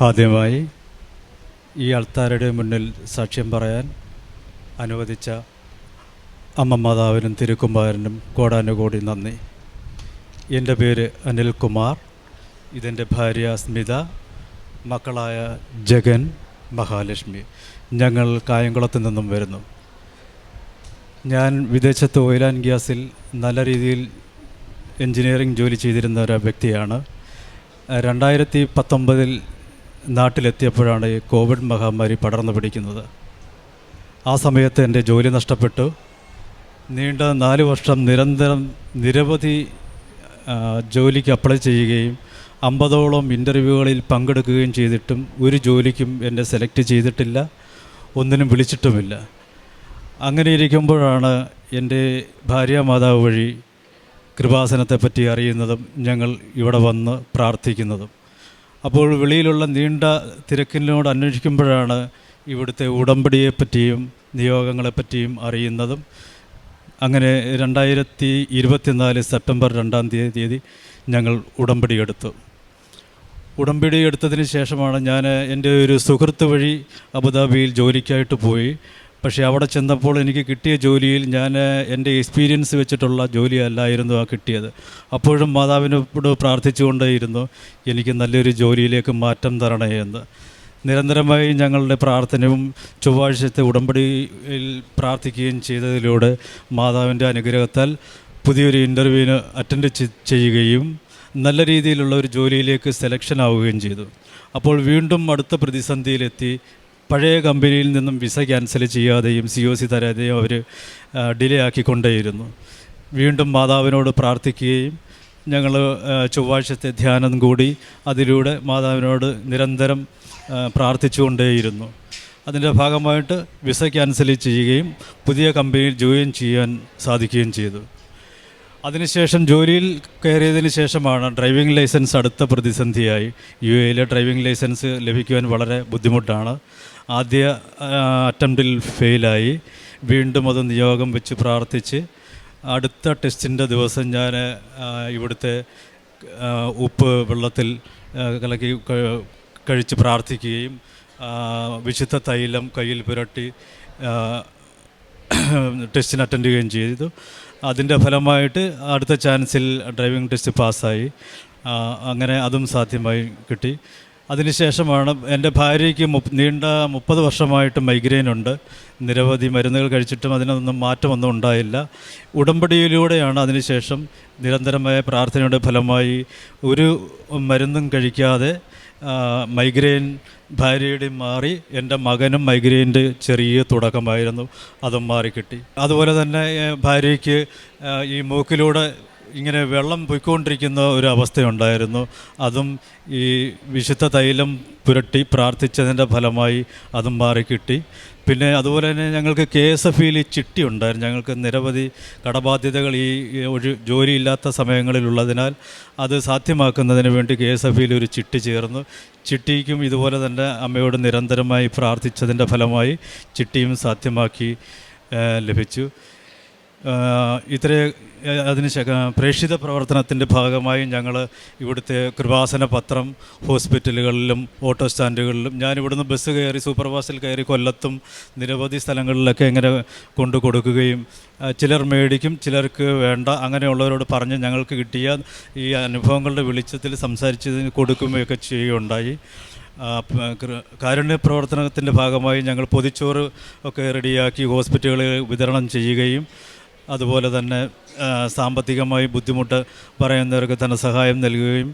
ആദ്യമായി ഈ ആൾത്താരുടെ മുന്നിൽ സാക്ഷ്യം പറയാൻ അനുവദിച്ച അമ്മ മാതാവിനും തിരുക്കുമാരനും കോടാനുകോടി നന്ദി. എന്റെ പേര് അനിൽകുമാർ ഇതെന്റെ ഭാര്യ സ്മിത. മക്കളായ ജഗൻ മഹാലക്ഷ്മി. ഞങ്ങൾ കായംകുളത്ത് നിന്നും വരുന്നു. ഞാൻ വിദേശത്ത് ഓയിൽ ആൻഡ് ഗ്യാസിൽ നല്ല രീതിയിൽ എൻജിനീയറിംഗ് ജോലി ചെയ്തിരുന്ന ഒരു വ്യക്തിയാണ്. രണ്ടായിരത്തി പത്തൊമ്പതിൽ നാട്ടിലെത്തിയപ്പോഴാണ് ഈ കോവിഡ് മഹാമാരി പടർന്നു പിടിക്കുന്നത്. ആ സമയത്ത് എന്റെ ജോലി നഷ്ടപ്പെട്ടു. നീണ്ട നാല് വർഷം നിരന്തരം നിരവധി ജോലിക്ക് അപ്ലൈ ചെയ്യുകയും അമ്പതോളം ഇന്റർവ്യൂകളിൽ പങ്കെടുക്കുകയും ചെയ്തിട്ടും ഒരു ജോലിക്കും എന്നെ സെലക്ട് ചെയ്തിട്ടില്ല. ഒന്നിനും വിളിച്ചിട്ടുമില്ല. അങ്ങനെ ഇരിക്കുമ്പോഴാണ് എന്റെ ഭാര്യ മാതാവ് വഴി കൃപാസനത്തെപ്പറ്റി അറിയുന്നതും ഞങ്ങൾ ഇവിടെ വന്ന് പ്രാർത്ഥിക്കുന്നതും. അപ്പോൾ വെളിയിലുള്ള നീണ്ട തിരക്കിനോട് അന്വേഷിക്കുമ്പോഴാണ് ഇവിടുത്തെ ഉടമ്പടിയെപ്പറ്റിയും നിയോഗങ്ങളെപ്പറ്റിയും അറിയുന്നതും. അങ്ങനെ രണ്ടായിരത്തി ഇരുപത്തിനാല് സെപ്റ്റംബർ രണ്ടാം തീയതി ഞങ്ങൾ ഉടമ്പടി എടുത്തു. ഉടമ്പടി എടുത്തതിന് ശേഷമാണ് ഞാൻ എന്റെ ഒരു സുഹൃത്ത് വഴി അബുദാബിയിൽ ജോലിക്കായിട്ട് പോയി. പക്ഷേ അവിടെ ചെന്നപ്പോൾ എനിക്ക് കിട്ടിയ ജോലിയിൽ ഞാൻ എന്റെ എക്സ്പീരിയൻസ് വെച്ചിട്ടുള്ള ജോലിയല്ലായിരുന്നു ആ കിട്ടിയത്. അപ്പോഴും മാതാവിനോട് പ്രാർത്ഥിച്ചുകൊണ്ടേയിരുന്നു എനിക്ക് നല്ലൊരു ജോലിയിലേക്ക് മാറ്റം തരണേ എന്ന്. നിരന്തരമായി ഞങ്ങളുടെ പ്രാർത്ഥനയും ചൊവ്വാഴ്ചത്തെ ഉടമ്പടിയിൽ പ്രാർത്ഥിക്കുകയും ചെയ്തതിലൂടെ മാതാവിന്റെ അനുഗ്രഹത്താൽ പുതിയൊരു ഇന്റർവ്യൂവിന് അറ്റൻഡ് ചെയ്യുകയും നല്ല രീതിയിലുള്ള ഒരു ജോലിയിലേക്ക് സെലക്ഷൻ ആവുകയും ചെയ്തു. അപ്പോൾ വീണ്ടും അടുത്ത പ്രതിസന്ധിയിലെത്തി പഴയ കമ്പനിയിൽ നിന്നും വിസ ക്യാൻസൽ ചെയ്യാതെയും സി ഒ സി തരാതെയും അവർ ഡിലേ ആക്കിക്കൊണ്ടേയിരുന്നു. വീണ്ടും മാതാവിനോട് പ്രാർത്ഥിക്കുകയും ഞങ്ങൾ ചൊവ്വാഴ്ചത്തെ ധ്യാനം കൂടി അതിലൂടെ മാതാവിനോട് നിരന്തരം പ്രാർത്ഥിച്ചുകൊണ്ടേയിരുന്നു. അതിന്റെ ഭാഗമായിട്ട് വിസ ക്യാൻസൽ ചെയ്യുകയും പുതിയ കമ്പനിയിൽ ജോയിൻ ചെയ്യാൻ സാധിക്കുകയും ചെയ്തു. അതിനുശേഷം ജോലിയിൽ കയറിയതിന് ശേഷമാണ് ഡ്രൈവിംഗ് ലൈസൻസ് അടുത്ത പ്രതിസന്ധിയായി. യു എയിലെ ഡ്രൈവിംഗ് ലൈസൻസ് ലഭിക്കുവാൻ വളരെ ബുദ്ധിമുട്ടാണ്. ആദ്യ അറ്റംപ്റ്റിൽ ഫെയിലായി. വീണ്ടും അത് നിയോഗം വെച്ച് പ്രാർത്ഥിച്ച് അടുത്ത ടെസ്റ്റിന്റെ ദിവസം ഞാൻ ഇവിടുത്തെ ഉപ്പ് വെള്ളത്തിൽ കലക്കി കഴിച്ച് പ്രാർത്ഥിക്കുകയും വിശുദ്ധ തൈലം കയ്യിൽ പുരട്ടി ടെസ്റ്റിന് അറ്റൻഡ് ചെയ്യുകയും ചെയ്തു. അതിന്റെ ഫലമായിട്ട് അടുത്ത ചാൻസിൽ ഡ്രൈവിംഗ് ടെസ്റ്റ് പാസ്സായി. അങ്ങനെ അതും സാധ്യമായി കിട്ടി. അതിനുശേഷമാണ് എന്റെ ഭാര്യയ്ക്ക് നീണ്ട മുപ്പത് വർഷമായിട്ട് മൈഗ്രെയിൻ ഉണ്ട് നിരവധി മരുന്നുകൾ കഴിച്ചിട്ടും അതിനൊന്നും മാറ്റമൊന്നും ഉണ്ടായില്ല. ഉടമ്പടിയിലൂടെയാണ് അതിനുശേഷം നിരന്തരമായ പ്രാർത്ഥനയുടെ ഫലമായി ഒരു മരുന്നും കഴിക്കാതെ മൈഗ്രെയിൻ ഭാര്യയുടെ മാറി എന്റെ മകനും മൈഗ്രെയിന്റെ ചെറിയ തുടക്കമായിരുന്നു. അതും മാറിക്കിട്ടി. അതുപോലെ തന്നെ ഭാര്യയ്ക്ക് ഈ മൂക്കിലൂടെ ഇങ്ങനെ വെള്ളം പൊയ്ക്കൊണ്ടിരിക്കുന്ന ഒരു അവസ്ഥയുണ്ടായിരുന്നു. അതും ഈ വിശുദ്ധ തൈലം പുരട്ടി പ്രാർത്ഥിച്ചതിന്റെ ഫലമായി അതും മാറിക്കിട്ടി. പിന്നെ അതുപോലെ തന്നെ ഞങ്ങൾക്ക് കെ എസ് എഫ് ഇയിൽ ചിട്ടി ഉണ്ടായിരുന്നു. ഞങ്ങൾക്ക് നിരവധി കടബാധ്യതകൾ ഈ ഒരു ജോലിയില്ലാത്ത സമയങ്ങളിലുള്ളതിനാൽ അത് സാധ്യമാക്കുന്നതിന് വേണ്ടി കെ എസ് എഫ് ഇയിൽ ഒരു ചിട്ടി ചേർന്നു. ചിട്ടിക്കും ഇതുപോലെ തന്നെ അമ്മയോട് നിരന്തരമായി പ്രാർത്ഥിച്ചതിന്റെ ഫലമായി ചിട്ടിയും സാധ്യമാക്കി ലഭിച്ചു. ഇത്ര അതിന് പ്രേക്ഷിത പ്രവർത്തനത്തിന്റെ ഭാഗമായി ഞങ്ങൾ ഇവിടുത്തെ കൃപാസന പത്രം ഹോസ്പിറ്റലുകളിലും ഓട്ടോ സ്റ്റാൻഡുകളിലും ഞാൻ ഇവിടുന്ന് ബസ് കയറി സൂപ്പർ ബസ്സിൽ കയറി കൊല്ലത്തും നിരവധി സ്ഥലങ്ങളിലൊക്കെ ഇങ്ങനെ കൊണ്ടു കൊടുക്കുകയും ചിലർ മേടിക്കും ചിലർക്ക് വേണ്ട അങ്ങനെയുള്ളവരോട് പറഞ്ഞ് ഞങ്ങൾക്ക് കിട്ടിയ ഈ അനുഭവങ്ങളുടെ വെളിച്ചത്തിൽ സംസാരിച്ചതിന് കൊടുക്കുകയൊക്കെ ചെയ്യുകയുണ്ടായി. കാരുണ്യ പ്രവർത്തനത്തിന്റെ ഭാഗമായി ഞങ്ങൾ പൊതിച്ചോറ് ഒക്കെ റെഡിയാക്കി ഹോസ്പിറ്റലുകളിൽ വിതരണം ചെയ്യുകയും അതുപോലെ തന്നെ സാമ്പത്തികമായി ബുദ്ധിമുട്ട് പറയുന്നവർക്ക് ധനസഹായം നൽകുകയും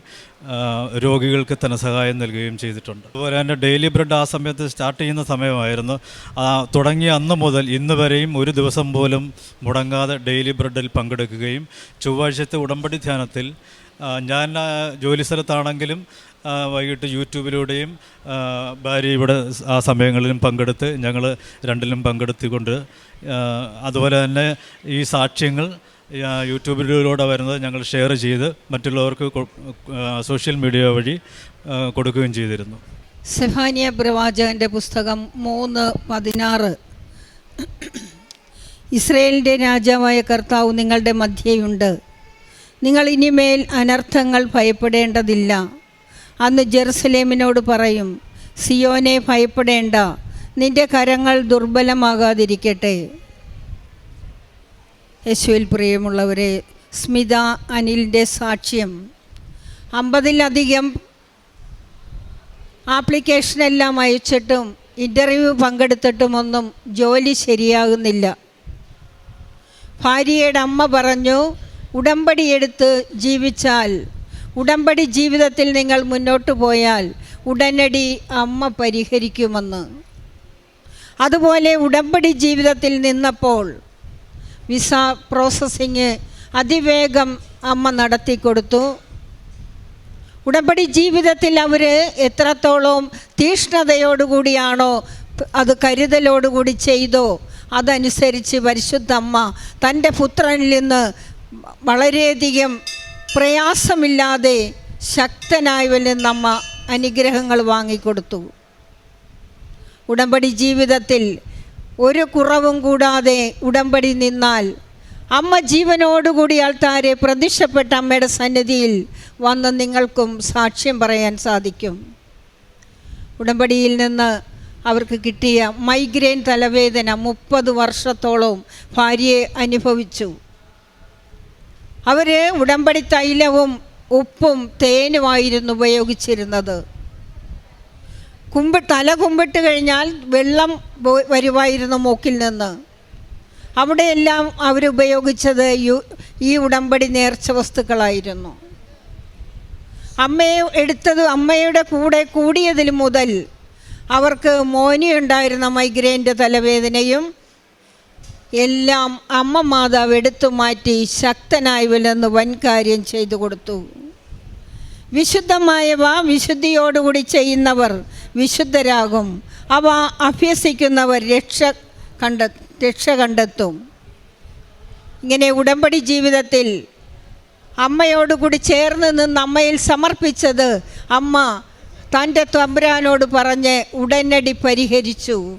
രോഗികൾക്ക് ധനസഹായം നൽകുകയും ചെയ്തിട്ടുണ്ട്. അതുപോലെ തന്നെ ഡെയിലി ബ്രെഡ് ആ സമയത്ത് സ്റ്റാർട്ട് ചെയ്യുന്ന സമയമായിരുന്നു. തുടങ്ങിയ അന്ന് മുതൽ ഇന്ന് വരെയും ഒരു ദിവസം പോലും മുടങ്ങാതെ ഡെയിലി ബ്രെഡിൽ പങ്കെടുക്കുകയും ചൊവ്വാഴ്ചത്തെ ഉടമ്പടി ധ്യാനത്തിൽ ഞാൻ ജോലി സ്ഥലത്താണെങ്കിലും വൈകിട്ട് യൂട്യൂബിലൂടെയും ഭാര്യ ഇവിടെ ആ സമയങ്ങളിലും പങ്കെടുത്ത് ഞങ്ങൾ രണ്ടിലും പങ്കെടുത്തിക്കൊണ്ട് അതുപോലെ തന്നെ ഈ സാക്ഷ്യങ്ങൾ യൂട്യൂബിലൂടെ വരുന്നത് ഞങ്ങൾ ഷെയർ ചെയ്ത് മറ്റുള്ളവർക്ക് സോഷ്യൽ മീഡിയ വഴി കൊടുക്കുകയും ചെയ്തിരുന്നു. സെഫാനിയ പ്രവാചകന്റെ പുസ്തകം മൂന്ന് പതിനാറ്. ഇസ്രയേലിന്റെ രാജാവായ കർത്താവ് നിങ്ങളുടെ മധ്യയുണ്ട് നിങ്ങൾ ഇനിമേൽ അനർത്ഥങ്ങൾ ഭയപ്പെടേണ്ടതില്ല. അന്ന് ജെറുസലേമിനോട് പറയും സിയോനെ ഭയപ്പെടേണ്ട നിന്റെ കരങ്ങൾ ദുർബലമാകാതിരിക്കട്ടെ. യേശുവിൽ പ്രിയമുള്ളവരെ സ്മിത അനിലിന്റെ സാക്ഷ്യം. അമ്പതിലധികം ആപ്ലിക്കേഷനെല്ലാം അയച്ചിട്ടും ഇന്റർവ്യൂ പങ്കെടുത്തിട്ടുമൊന്നും ജോലി ശരിയാകുന്നില്ല. ഭാര്യയുടെ അമ്മ പറഞ്ഞു ഉടമ്പടിയെടുത്ത് ജീവിച്ചാൽ ഉടമ്പടി ജീവിതത്തിൽ നിങ്ങൾ മുന്നോട്ട് പോയാൽ ഉടനടി അമ്മ പരിഹരിക്കുമെന്ന്. അതുപോലെ ഉടമ്പടി ജീവിതത്തിൽ നിന്നപ്പോൾ വിസ പ്രോസസ്സിങ് അതിവേഗം അമ്മ നടത്തിക്കൊടുത്തു. ഉടമ്പടി ജീവിതത്തിൽ അവർ എത്രത്തോളം തീഷ്ണതയോടുകൂടിയാണോ അത് കരുതലോടുകൂടി ചെയ്തോ അതനുസരിച്ച് പരിശുദ്ധ അമ്മ തന്റെ പുത്രനിൽ നിന്ന് വളരെയധികം പ്രയാസമില്ലാതെ ശക്തനായവരിൽ നിന്ന് അമ്മ അനുഗ്രഹങ്ങൾ വാങ്ങിക്കൊടുത്തു. ഉടമ്പടി ജീവിതത്തിൽ ഒരു കുറവും കൂടാതെ ഉടമ്പടി നിന്നാൽ അമ്മ ജീവനോടുകൂടി ആൾത്താരെ പ്രത്യക്ഷപ്പെട്ട അമ്മയുടെ സന്നിധിയിൽ വന്ന് നിങ്ങൾക്കും സാക്ഷ്യം പറയാൻ സാധിക്കും. ഉടമ്പടിയിൽ നിന്ന് അവർക്ക് കിട്ടിയ മൈഗ്രെയിൻ തലവേദന മുപ്പത് വർഷത്തോളം ഭാര്യയെ അനുഭവിച്ചു. അവർ ഉടമ്പടി തൈലവും ഉപ്പും തേനുമായിരുന്നു ഉപയോഗിച്ചിരുന്നത്. കുമ്പ് തല കുമ്പിട്ട് കഴിഞ്ഞാൽ വെള്ളം വരുമായിരുന്നു മൂക്കിൽ നിന്ന്. അവിടെയെല്ലാം അവരുപയോഗിച്ചത് യു ഈ ഉടമ്പടി നേർച്ച വസ്തുക്കളായിരുന്നു. അമ്മയെ എടുത്തത് അമ്മയുടെ കൂടെ കൂടിയതിൽ മുതൽ അവർക്ക് മോനിയുണ്ടായിരുന്ന മൈഗ്രെയിന്റെ തലവേദനയും എല്ലാം അമ്മ മാതാവ് എടുത്തു മാറ്റി ശക്തനായി വിലന്ന് വൻകാര്യം ചെയ്തു കൊടുത്തു. വിശുദ്ധമായവ വിശുദ്ധിയോടുകൂടി ചെയ്യുന്നവർ വിശുദ്ധരാകും. അവ അഭ്യസിക്കുന്നവർ രക്ഷ കണ്ട രക്ഷ കണ്ടെത്തും. ഇങ്ങനെ ഉടമ്പടി ജീവിതത്തിൽ അമ്മയോടുകൂടി ചേർന്ന് നിന്ന് അമ്മയിൽ സമർപ്പിച്ചത് അമ്മ തന്റെ തമ്പുരാനോട് പറഞ്ഞ് ഉടനടി പരിഹരിച്ചു.